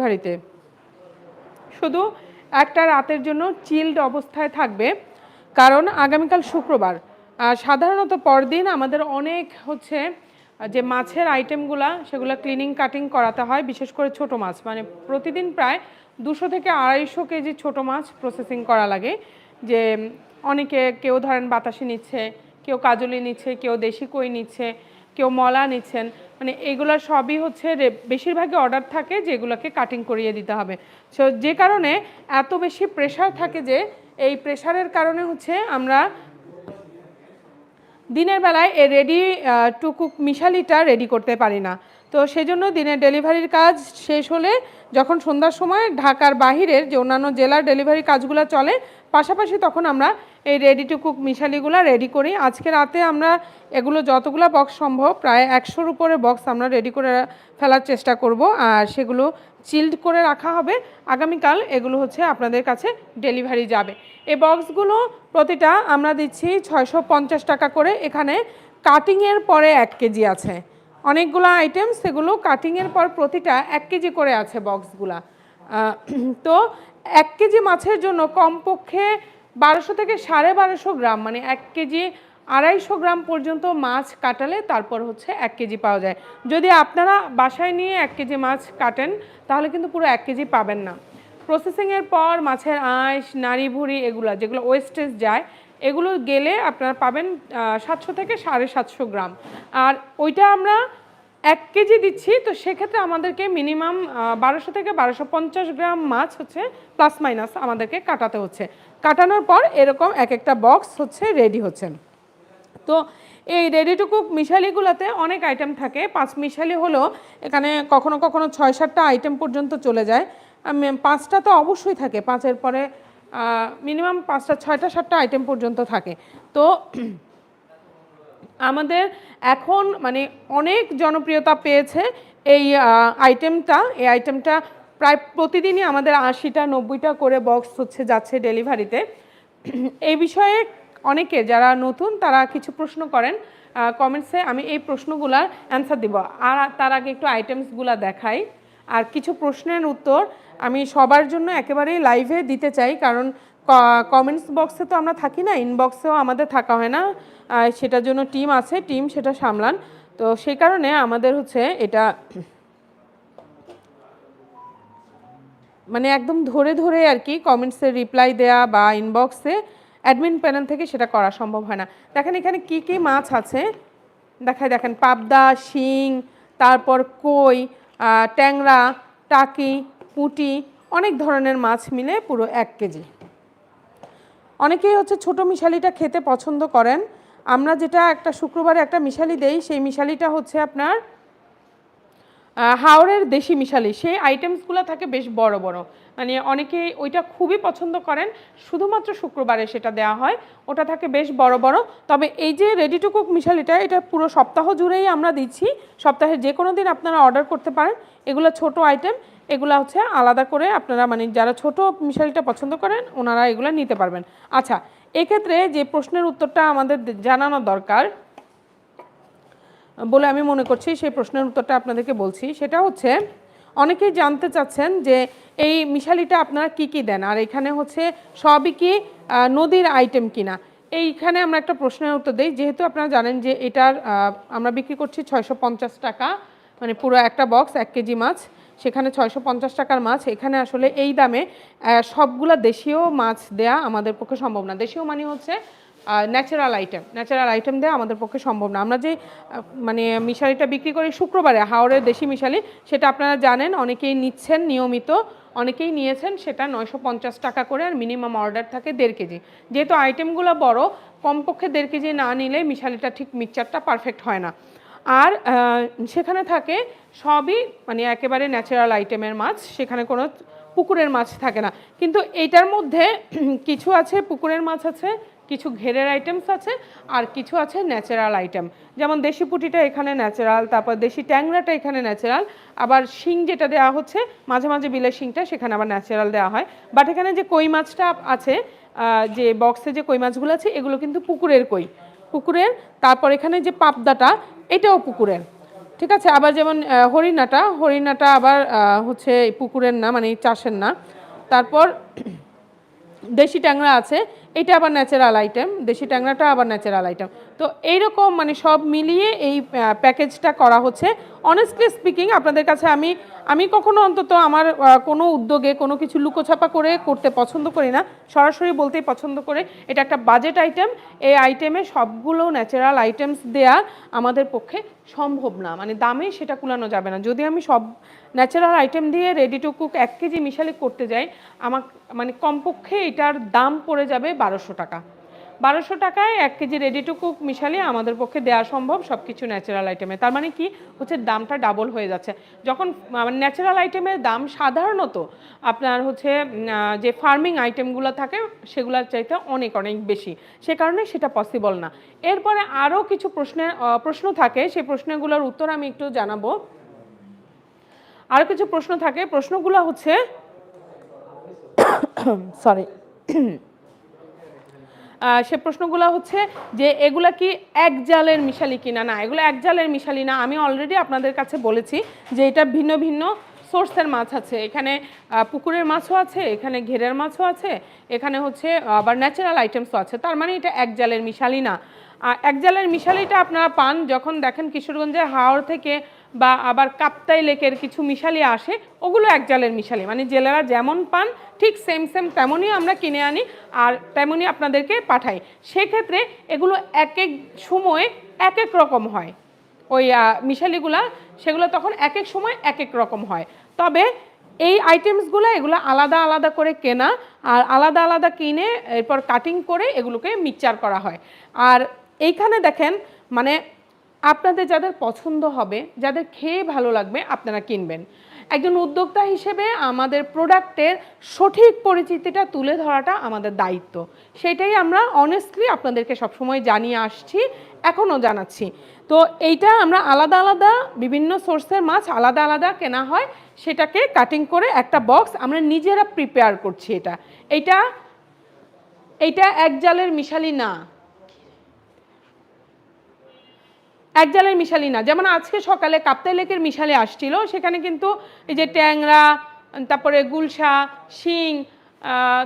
ভারিতে শুধু একটা রাতের জন্য চিল্ড অবস্থায় থাকবে, কারণ আগামীকাল শুক্রবার। সাধারণত পরদিন আমাদের অনেক হচ্ছে যে মাছের আইটেমগুলা সেগুলো ক্লিনিং কাটিং করাতে হয়, বিশেষ করে ছোট মাছ। মানে প্রতিদিন প্রায় দুশো থেকে আড়াইশো কেজি ছোট মাছ প্রসেসিং করা লাগে। যে অনেকে কেউ ধরেন বাতাসি নিচ্ছে, কেউ কাজলি নিচ্ছে, কেউ দেশি কই নিচ্ছে, কেউ মলা নিচ্ছেন। মানে এগুলো সবই হচ্ছে বেশিরভাগই অর্ডার থাকে যেগুলোকে কাটিং করিয়ে দিতে হবে। সো যে কারণে এত বেশি প্রেশার থাকে যে, এই প্রেশারের কারণে হচ্ছে আমরা দিনের বেলায় এ রেডি টু কুক মিশালিটা রেডি করতে পারি না। তো সেই জন্য দিনের ডেলিভারির কাজ শেষ হলে যখন সন্ধ্যার সময় ঢাকার বাহিরের যে অন্যান্য জেলার ডেলিভারি কাজগুলো চলে, পাশাপাশি তখন আমরা এই রেডি টু কুক মিশালিগুলো রেডি করি। আজকে রাতে আমরা এগুলো যতগুলো বক্স সম্ভব, প্রায় একশোর উপরে বক্স আমরা রেডি করে ফেলার চেষ্টা করব। আর সেগুলো চিল্ড করে রাখা হবে। আগামীকাল এগুলো হচ্ছে আপনাদের কাছে ডেলিভারি যাবে। এই বক্সগুলো প্রতিটা আমরা দিচ্ছি ছয়শো পঞ্চাশ টাকা করে। এখানে কাটিংয়ের পরে এক কেজি আছে। অনেকগুলো আইটেম সেগুলো কাটিংয়ের পর প্রতিটা এক কেজি করে আছে বক্সগুলা তো এক কেজি মাছের জন্য কমপক্ষে বারোশো থেকে সাড়ে বারোশো গ্রাম মানে এক কেজি আড়াইশো গ্রাম পর্যন্ত মাছ কাটালে তারপর হচ্ছে এক কেজি পাওয়া যায়। যদি আপনারা বাসায় নিয়ে এক কেজি মাছ কাটেন, তাহলে কিন্তু পুরো এক কেজি পাবেন না। প্রসেসিংয়ের পর মাছের আঁশ নাড়ি ভুড়ি এগুলো, যেগুলো ওয়েস্টেজ যায় এগুলো গেলে আপনারা পাবেন সাতশো থেকে সাড়ে সাতশো গ্রাম। আর ওইটা আমরা এক কেজি দিচ্ছি, তো সেক্ষেত্রে আমাদেরকে মিনিমাম বারোশো থেকে বারোশো পঞ্চাশ গ্রাম মাছ হচ্ছে প্লাস মাইনাস আমাদেরকে কাটাতে হচ্ছে। কাটানোর পর এরকম এক একটা বক্স হচ্ছে রেডি হচ্ছে। তো এই রেডি টু কুক মিশালিগুলোতে অনেক আইটেম থাকে। পাঁচ মিশালি হলো এখানে কখনো কখনো ছয় সাতটা আইটেম পর্যন্ত চলে যায়। পাঁচটা তো অবশ্যই থাকে। পাঁচের পরে মিনিমাম পাঁচটা, ছয়টা, সাতটা আইটেম পর্যন্ত থাকে। তো আমাদের এখন মানে অনেক জনপ্রিয়তা পেয়েছে এই আইটেমটা এই আইটেমটা প্রায় প্রতিদিনই আমাদের আশিটা, নব্বইটা করে বক্স হচ্ছে, যাচ্ছে ডেলিভারিতে এই বিষয়ে অনেকে যারা নতুন, তারা কিছু প্রশ্ন করেন কমেন্টসে আমি এই প্রশ্নগুলার অ্যান্সার দিব। আর তার আগে একটু আইটেমসগুলো দেখাই। আর কিছু প্রশ্নের উত্তর আমি সবার জন্য একেবারেই লাইভে দিতে চাই, কারণ কমেন্টস বক্সে তো আমরা থাকি না ইনবক্সেও আমাদের থাকা হয় না। সেটার জন্য টিম আছে টিম সেটা সামলান। তো সেই কারণে আমাদের হচ্ছে এটা মানে একদম ধরে ধরে আর কি কমেন্টসে রিপ্লাই দেয়া বা ইনবক্সে অ্যাডমিন প্যানেল থেকে সেটা করা সম্ভব হয় না। দেখেন এখানে কি কি মাছ আছে? দেখায় দেখেন পাবদা, শিং, তারপর কই ট্যাংরা, টাকি পুঁটি, অনেক ধরনের মাছ মিলে পুরো এক কেজি। অনেকেই হচ্ছে ছোট মিশালিটা খেতে পছন্দ করেন। আমরা যেটা একটা শুক্রবারে একটা মিশালি দেই, সেই মিশালিটা হচ্ছে আপনার হাওড়ের দেশি মিশালি, সেই আইটেমসগুলো থাকে বেশ বড় বড়। মানে অনেকেই ওইটা খুবই পছন্দ করেন, শুধুমাত্র শুক্রবারে সেটা দেওয়া হয়, ওটা থাকে বেশ বড় বড়। তবে এই যে রেডি টু কুক মিশালিটা, এটা পুরো সপ্তাহ জুড়েই আমরা দিচ্ছি, সপ্তাহে যে কোনো দিন আপনারা অর্ডার করতে পারেন। এগুলো ছোট আইটেম এগুলো হচ্ছে আলাদা করে আপনারা মানে যারা ছোট মিশালিটা পছন্দ করেন, ওনারা এগুলো নিতে পারবেন। আচ্ছা এক্ষেত্রে যে প্রশ্নের উত্তরটা আমাদের জানানো দরকার বলে আমি মনে করছি, সেই প্রশ্নের উত্তরটা আপনাদেরকে বলছি। সেটা হচ্ছে, অনেকেই জানতে চাচ্ছেন যে এই মিশালিটা আপনারা কি কি দেন? আর এখানে হচ্ছে, সবই কি নদীর আইটেম কিনা? এইখানে আমরা একটা প্রশ্নের উত্তর দিই। যেহেতু আপনারা জানেন যে এটার আমরা বিক্রি করছি ছয়শো পঞ্চাশ টাকা মানে পুরো একটা বক্স এক কেজি মাছ, সেখানে ছয়শো পঞ্চাশ টাকার মাছ। এখানে আসলে এই দামে সবগুলা দেশীয় মাছ দেয়া আমাদের পক্ষে সম্ভব না। দেশীয় মানে হচ্ছে ন্যাচারাল আইটেম ন্যাচারাল আইটেম দেওয়া আমাদের পক্ষে সম্ভব না। আমরা যে মানে মিশালিটা বিক্রি করি শুক্রবারে হাওড়ের দেশি মিশালি, সেটা আপনারা জানেন, অনেকেই নিচ্ছেন নিয়মিত, অনেকেই নিয়েছেন, সেটা নয়শো পঞ্চাশ টাকা করে আর মিনিমাম অর্ডার থাকে দেড় কেজি। যেহেতু আইটেমগুলো বড়, কমপক্ষে দেড় কেজি না নিলে মিশালিটা ঠিক মিক্সচারটা পারফেক্ট হয় না। আর সেখানে থাকে সবই মানে একেবারে ন্যাচারাল আইটেমের মাছ, সেখানে কোনো পুকুরের মাছ থাকে না। কিন্তু এইটার মধ্যে কিছু আছে, পুকুরের মাছ আছে কিছু ঘেরের আইটেমস আছে আর কিছু আছে ন্যাচারাল আইটেম যেমন দেশি পুঁটিটা এখানে ন্যাচারাল তারপর দেশি ট্যাংরাটা এখানে ন্যাচারাল আবার শিং যেটা দেওয়া হচ্ছে, মাঝে মাঝে বিলের শিংটা সেখানে আবার ন্যাচারাল দেওয়া হয়। বাট এখানে যে কই মাছটা আছে যে বক্সে যে কই মাছগুলো আছে, এগুলো কিন্তু পুকুরের কই। পুকুরের, তারপর এখানে যে পাবদাটা, এটাও পুকুরের। ঠিক আছে? আবার যেমন হরিণাটা হরিণাটা আবার হচ্ছে পুকুরের না মানে চাষের না। তারপর দেশি ট্যাংরা আছে এটা আবার ন্যাচারাল আইটেম দেশি ট্যাংরাটা আবার ন্যাচারাল আইটেম তো এইরকম মানে সব মিলিয়ে এই প্যাকেজটা করা হচ্ছে। অনেস্টলি স্পিকিং আপনাদের কাছে আমি আমি কখনো অন্তত আমার কোনো উদ্যোগে কোনো কিছু লুকোছাপা করে করতে পছন্দ করি না। সরাসরি বলতেই পছন্দ করে। এটা একটা বাজেট আইটেম এই আইটেমে সবগুলো ন্যাচারাল আইটেমস দেয়া আমাদের পক্ষে সম্ভব না। মানে দামে সেটা কুলানো যাবে না। যদি আমি সব ন্যাচারাল আইটেম দিয়ে রেডি টু কুক এক কেজি মিশালি করতে যাই, আমার মানে কমপক্ষে এটার দাম পড়ে যাবে বারোশো টাকা। বারোশো টাকায় এক কেজি রেডি টু কুক মিশালি আমাদের পক্ষে দেওয়া সম্ভব সব কিছু ন্যাচারাল আইটেমে তার মানে কি? হচ্ছে দামটা ডাবল হয়ে যাচ্ছে। যখন ন্যাচারাল আইটেমের দাম সাধারণত আপনার হচ্ছে যে ফার্মিং আইটেমগুলো থাকে, সেগুলোর চাইতে অনেক অনেক বেশি। সে কারণে সেটা পসিবল না। এরপরে আরও কিছু প্রশ্নের প্রশ্ন থাকে। সেই প্রশ্নগুলোর উত্তর আমি একটু জানাব। আরও কিছু প্রশ্ন থাকে। প্রশ্নগুলো হচ্ছে সরি সে প্রশ্নগুলো হচ্ছে যে এগুলা কি এক জালের মিশালি কিনা? না, এগুলো এক জালের মিশালি না। আমি অলরেডি আপনাদের কাছে বলেছি যে এটা ভিন্ন ভিন্ন সোর্সের মাছ আছে। এখানে পুকুরের মাছও আছে, এখানে ঘেরের মাছও আছে, এখানে হচ্ছে, আবার ন্যাচারাল আইটেমসও আছে। তার মানে এটা এক জালের মিশালি না। এক জালের মিশালিটা আপনারা পান যখন দেখেন কিশোরগঞ্জের হাওড় থেকে বা আবার কাপ্তাই লেকের কিছু মিশালি আসে, ওগুলো এক জালের মিশালি। মানে জেলেরা যেমন পান, ঠিক সেম সেম তেমনই আমরা কিনে আনি আর তেমনই আপনাদেরকে পাঠাই। সেক্ষেত্রে এগুলো এক এক সময়ে এক এক রকম হয়। ওই মিশালিগুলা, সেগুলো তখন এক এক সময় এক এক রকম হয়। তবে এই আইটেমসগুলো এগুলো আলাদা আলাদা করে কেনা আর আলাদা আলাদা কিনে এরপর কাটিং করে এগুলোকে মিক্সচার করা হয়। আর এইখানে দেখেন মানে আপনাদের যাদের পছন্দ হবে, যাদের খেয়ে ভালো লাগবে, আপনারা কিনবেন। একজন উদ্যোক্তা হিসেবে আমাদের প্রোডাক্টের সঠিক পরিচিতিটা তুলে ধরাটা আমাদের দায়িত্ব। সেটাই আমরা অনেস্টলি আপনাদেরকে সবসময় জানিয়ে আসছি, এখনও জানাচ্ছি। তো এইটা আমরা আলাদা আলাদা বিভিন্ন সোর্সের মাছ আলাদা আলাদা কেনা হয়, সেটাকে কাটিং করে একটা বক্স আমরা নিজেরা প্রিপেয়ার করছি এটা। এইটা এইটা এক জালের মিশালি না। এক জালের মিশালি না। যেমন আজকে সকালে কাপ্তাই লেকের মিশালি আসছিল, সেখানে কিন্তু এই যে ট্যাংরা, তারপরে গুলশা, শিং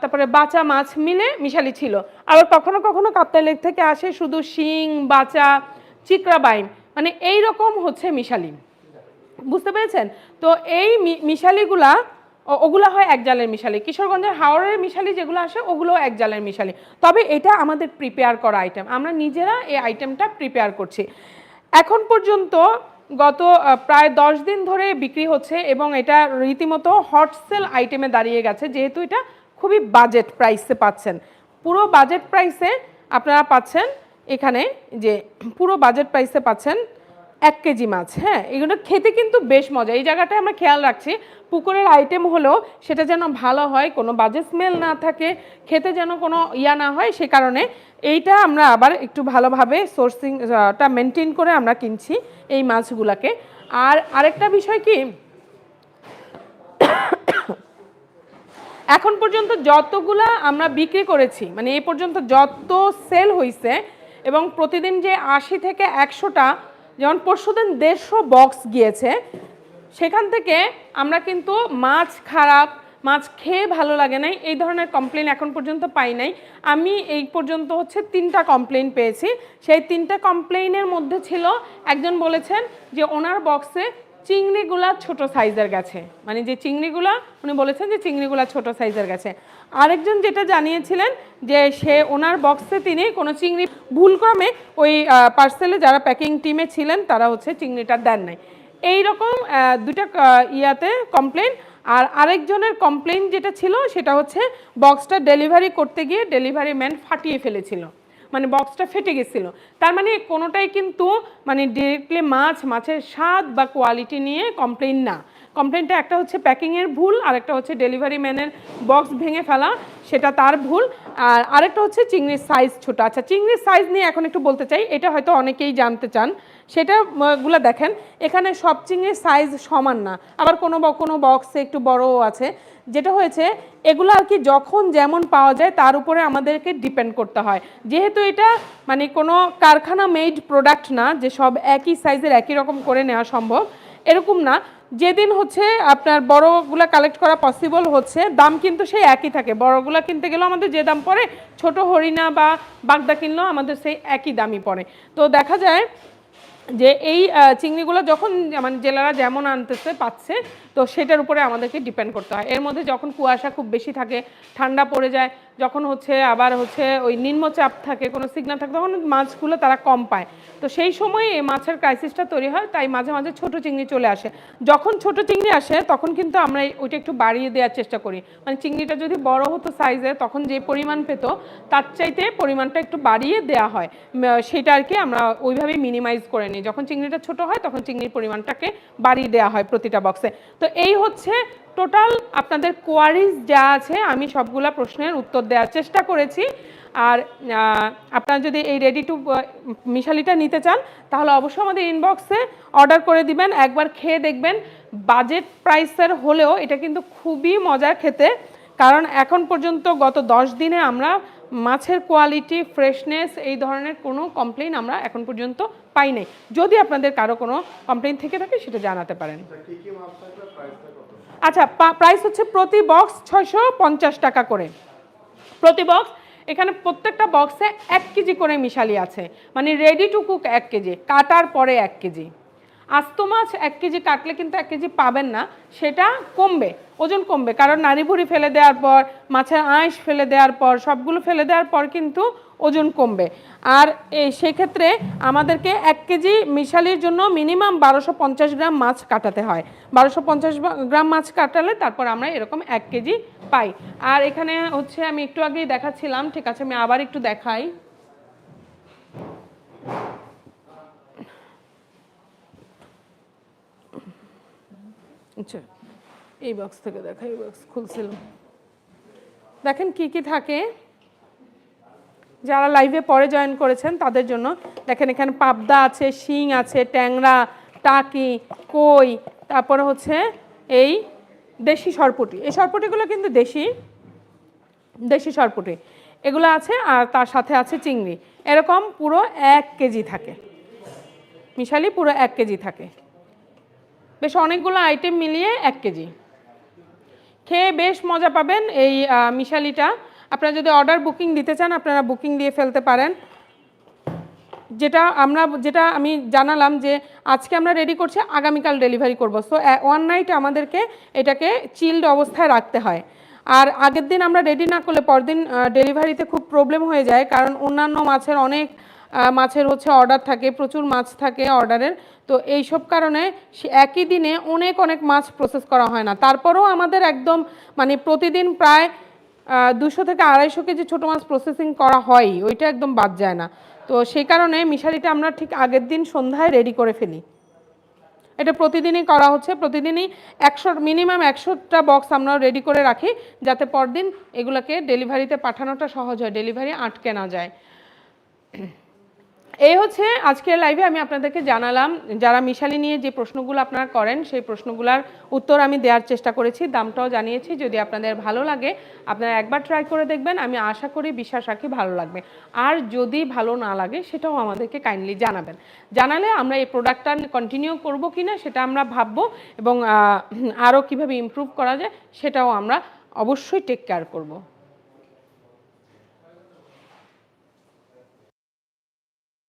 তারপরে বাচা মাছ মিলে মিশালি ছিল। আবার কখনো কখনো কাপ্তাই লেক থেকে আসে শুধু শিং, বাচা চিকরা বাইম। মানে এই রকম হচ্ছে মিশালি। বুঝতে পেরেছেন? তো এই মিশালিগুলা ওগুলা হয় এক জালের মিশালি। কিশোরগঞ্জের হাওড়ের মিশালি যেগুলো আসে ওগুলো এক জালের মিশালি। তবে এটা আমাদের প্রিপেয়ার করা আইটেম আমরা নিজেরা এই আইটেমটা প্রিপেয়ার করছি। এখন পর্যন্ত গত প্রায় দশ দিন ধরে বিক্রি হচ্ছে এবং এটা রীতিমতো হট সেল আইটেমে দাঁড়িয়ে গেছে, যেহেতু এটা খুবই বাজেট প্রাইসে পাচ্ছেন। পুরো বাজেট প্রাইসে আপনারা পাচ্ছেন এখানে যে, পুরো বাজেট প্রাইসে পাচ্ছেন এক কেজি মাছ হ্যাঁ? এগুলো খেতে কিন্তু বেশ মজা। এই জায়গাটায় আমরা খেয়াল রাখছি। পুকুরের আইটেম হলো সেটা যেন ভালো হয়, কোনো বাজে স্মেল না থাকে, খেতে যেন কোনো ইয়া না হয়, সে কারণে এইটা আমরা আবার একটু ভালোভাবে সোর্সিংটা মেনটেন করে আমরা কিনছি এই মাছগুলাকে। আর আরেকটা বিষয় কি? এখন পর্যন্ত যতগুলা আমরা বিক্রি করেছি মানে এই পর্যন্ত যত সেল হয়েছে এবং প্রতিদিন যে আশি থেকে একশোটা যেমন পরশুদিন দেড়শো বক্স গিয়েছে, সেখান থেকে আমরা কিন্তু মাছ খারাপ, মাছ খেয়ে ভালো লাগে নাই, এই ধরনের কমপ্লেন এখন পর্যন্ত পাই নাই। আমি এই পর্যন্ত হচ্ছে তিনটা কমপ্লেন পেয়েছি। সেই তিনটা কমপ্লেনের মধ্যে ছিল, একজন বলেছেন যে ওনার বক্সে চিংড়িগুলা ছোট সাইজের গেছে। মানে যে চিংড়িগুলা, উনি বলেছেন যে চিংড়িগুলা ছোট সাইজের গেছে। আরেকজন যেটা জানিয়েছিলেন যে সে, ওনার বক্সে তিনি কোনো চিংড়ি, ভুলক্রমে ওই পার্সেলে যারা প্যাকিং টিমে ছিলেন, তারা হচ্ছে চিংড়িটা দেন নাই। এই রকম দুটা ইয়াতে কমপ্লেন আর আরেকজনের কমপ্লেন যেটা ছিল, সেটা হচ্ছে বক্সটা ডেলিভারি করতে গিয়ে ডেলিভারি ম্যান ফাটিয়ে ফেলেছিল। মানে বক্সটা ফেটে গেছিল। তার মানে কোনোটাই কিন্তু মানে ডিরেক্টলি মাছ, মাছের স্বাদ বা কোয়ালিটি নিয়ে কমপ্লেন না। কমপ্লেনটা একটা হচ্ছে প্যাকিংয়ের ভুল আর একটা হচ্ছে ডেলিভারি ম্যানের বক্স ভেঙে ফেলা, সেটা তার ভুল। আর আরেকটা হচ্ছে চিংড়ির সাইজ ছোট। আচ্ছা চিংড়ির সাইজ নিয়ে এখন একটু বলতে চাই, এটা হয়তো অনেকেই জানতে চান। সেটা গুলা দেখেন, এখানে সব চিংড়ির সাইজ সমান না। আবার কোনো কোনো বক্সে একটু বড়ও আছে। যেটা হয়েছে, এগুলো আর কি যখন যেমন পাওয়া যায়, তার উপরে আমাদেরকে ডিপেন্ড করতে হয়। যেহেতু এটা মানে কোনো কারখানা মেড প্রোডাক্ট না, যে সব একই সাইজের একই রকম করে নেওয়া সম্ভব, এরকম না। যেদিন হচ্ছে আপনার বড়গুলা কালেক্ট করা পসিবল হচ্ছে, দাম কিন্তু সেই একই থাকে। বড়গুলা কিনতে গেলেও আমাদের যে দাম পড়ে, ছোট হরিণা বা বাগদা কিনলেও আমাদের সেই একই দামই পড়ে। তো দেখা যায় যে এই চিংড়িগুলো যখন মানে জেলারা যেমন আনতেছে, পাচ্ছে, তো সেটার উপরে আমাদেরকে ডিপেন্ড করতে হয়। এর মধ্যে যখন কুয়াশা খুব বেশি থাকে, ঠান্ডা পড়ে যায় যখন হচ্ছে আবার হচ্ছে ওই নিম্নচাপ থাকে, কোনো সিগন্যাল থাকে, তখন মাছগুলো তারা কম পায়। তো সেই সময় এই মাছের ক্রাইসিসটা তৈরি হয়, তাই মাঝে মাঝে ছোট চিংড়ি চলে আসে। যখন ছোট চিংড়ি আসে, তখন কিন্তু আমরা ওইটা একটু বাড়িয়ে দেওয়ার চেষ্টা করি। মানে চিংড়িটা যদি বড় হতো সাইজে তখন যে পরিমাণ পেত, তার চাইতে পরিমাণটা একটু বাড়িয়ে দেওয়া হয়। সেটা আর কি আমরা ওইভাবেই মিনিমাইজ করে নিই। যখন চিংড়িটা ছোট হয়, তখন চিংড়ির পরিমাণটাকে বাড়িয়ে দেওয়া হয় প্রতিটা বক্সে তো এই হচ্ছে টোটাল আপনাদের কোয়ারিজ যা আছে, আমি সবগুলা প্রশ্নের উত্তর দেওয়ার চেষ্টা করেছি। আর আপনারা যদি এই রেডি টু মিশালিটা নিতে চান, তাহলে অবশ্যই আমাদের ইনবক্সে অর্ডার করে দিবেন। একবার খেয়ে দেখবেন বাজেট প্রাইসের হলেও এটা কিন্তু খুবই মজার খেতে। কারণ এখন পর্যন্ত গত দশ দিনে আমরা মাছের কোয়ালিটি ফ্রেশনেস এই ধরনের কোনো কমপ্লেন আমরা এখন পর্যন্ত পাই নাই যদি আপনাদের কারও কোনো কমপ্লেন থেকে থাকে, সেটা জানাতে পারেন। আচ্ছা প্রাইস হচ্ছে প্রতি বক্স ছয়শো পঞ্চাশ টাকা করে। প্রতি বক্স এখানে প্রত্যেকটা বক্সে এক কেজি করে মিশালি আছে। মানে রেডি টু কুক এক কেজি, কাটার পরে এক কেজি। আস্ত মাছ এক কেজি কাটলে কিন্তু এক কেজি পাবেন না, সেটা কমবে, ওজন কমবে। কারণ নারী ভুড়ি ফেলে দেওয়ার পর, মাছের আঁশ ফেলে দেওয়ার পর, সবগুলো ফেলে দেওয়ার পর কিন্তু ওজন কমবে। আর এই সেক্ষেত্রে আমাদেরকে এক কেজি মিশালির জন্য মিনিমাম বারোশো পঞ্চাশ গ্রাম মাছ কাটাতে হয়। বারোশো পঞ্চাশ গ্রাম মাছ কাটালে তারপর আমরা এরকম এক কেজি পাই। আর এখানে হচ্ছে আমি একটু আগেই দেখাচ্ছিলাম, ঠিক আছে, আমি আবার একটু দেখাই। আচ্ছা এই বক্স থেকে দেখাই, এই বক্স খুলছিলাম। দেখেন কি কি থাকে। যারা লাইভে পরে জয়েন করেছেন, তাদের জন্য দেখেন এখানে পাবদা আছে, শিং আছে, ট্যাংরা, টাকি, কই, তারপরে হচ্ছে এই দেশি সরপুটি। এই সরপুটিগুলো কিন্তু দেশি দেশি সরপুটি। এগুলো আছে আর তার সাথে আছে চিংড়ি। এরকম পুরো এক কেজি থাকে। মিশালি পুরো এক কেজি থাকে। বেশ অনেকগুলো আইটেম মিলিয়ে এক কেজি। খেয়ে বেশ মজা পাবেন এই মিশালিটা। আপনারা যদি অর্ডার বুকিং দিতে চান, আপনারা বুকিং দিয়ে ফেলতে পারেন। যেটা আমরা, যেটা আমি জানালাম যে আজকে আমরা রেডি করছি, আগামীকাল ডেলিভারি করব। সো ওয়ান নাইট আমাদেরকে এটাকে চিল্ড অবস্থায় রাখতে হয়। আর আগের দিন আমরা রেডি না করলে পরদিন ডেলিভারিতে খুব প্রবলেম হয়ে যায়, কারণ অন্যান্য মাছের অনেক মাছের হচ্ছে অর্ডার থাকে, প্রচুর মাছ থাকে অর্ডারের তো এই সব কারণে একই দিনে অনেক অনেক মাছ প্রসেস করা হয় না। তারপরেও আমাদের একদম মানে প্রতিদিন প্রায় দুশো থেকে আড়াইশো কেজি ছোটো মাছ প্রসেসিং করা হয়, ওইটা একদম বাদ যায় না। তো সেই কারণে মিশারিটা আমরা ঠিক আগের দিন সন্ধ্যায় রেডি করে ফেলি। এটা প্রতিদিনই করা হচ্ছে, প্রতিদিনই একশো মিনিমাম একশোটা বক্স আমরা রেডি করে রাখি, যাতে পরদিন এগুলোকে ডেলিভারিতে পাঠানোটা সহজ হয় ডেলিভারি আটকে না যায়। এই হচ্ছে আজকের লাইভে আমি আপনাদেরকে জানালাম, যারা মিশালি নিয়ে যে প্রশ্নগুলো আপনারা করেন, সেই প্রশ্নগুলোর উত্তর আমি দেওয়ার চেষ্টা করেছি, দামটাও জানিয়েছি। যদি আপনাদের ভালো লাগে, আপনারা একবার ট্রাই করে দেখবেন। আমি আশা করি বিশ্বাস রাখি, ভালো লাগবে। আর যদি ভালো না লাগে, সেটাও আমাদেরকে কাইন্ডলি জানাবেন। জানালে আমরা এই প্রোডাক্টটা কন্টিনিউ করব কি না সেটা আমরা ভাববো এবং আরও কীভাবে ইমপ্রুভ করা যায়, সেটাও আমরা অবশ্যই টেক কেয়ার করব।